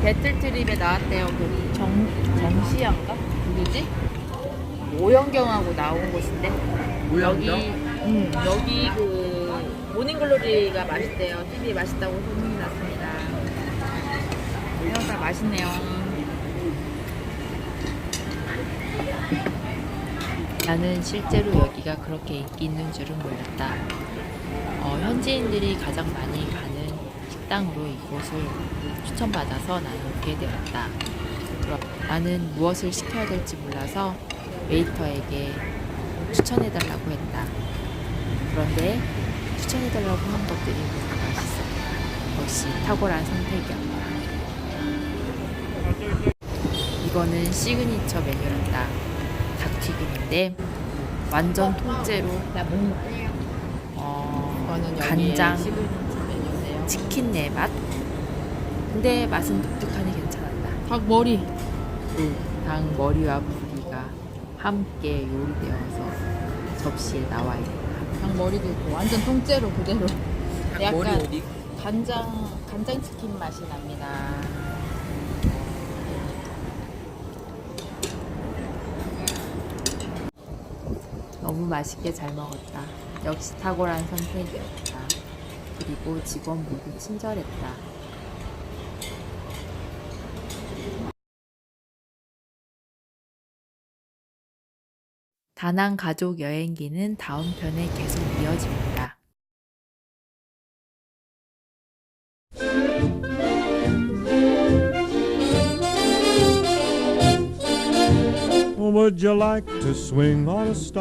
배틀 트립에 나왔대요. 그 정, 정시양가? 누구지? 오영경하고 나온 곳인데. 오영경? 여기, 음, 여기 그 모닝글로리가 맛있대요. TV에 맛있다고 소문이 났습니다. 이거 다 맛있네요. 나는 실제로 여기가 그렇게 인기 있는 줄은 몰랐다. 어, 현지인들이 가장 많이 가는 식당으로 이곳을 추천받아서 나는 오게 되었다. 나는 무엇을 시켜야 될지 몰라서 웨이터에게 추천해달라고 했다. 그런데 추천해달라고 한 것들이 모두 맛있어. 역시 탁월한 선택이었다. 이거는 시그니처 메뉴란다. 닭튀김인데 완전 통째로 어, 간장 치킨 내 맛. 근데 맛은 독특하니 괜찮았다. 닭 머리. 닭 머리와 부리가 함께 요리되어서 접시에 나와 있다. 닭 머리도 있고 완전 통째로 그대로. 약간 머리 어디? 간장 간장 치킨 맛이 납니다. 너무 맛있게 잘 먹었다. 역시 탁월한 선택이었다. 그리고 직원 모두 친절했다. 다낭 가족 여행기는 다음 편에 계속 이어집니다. Would you like to swing on a star?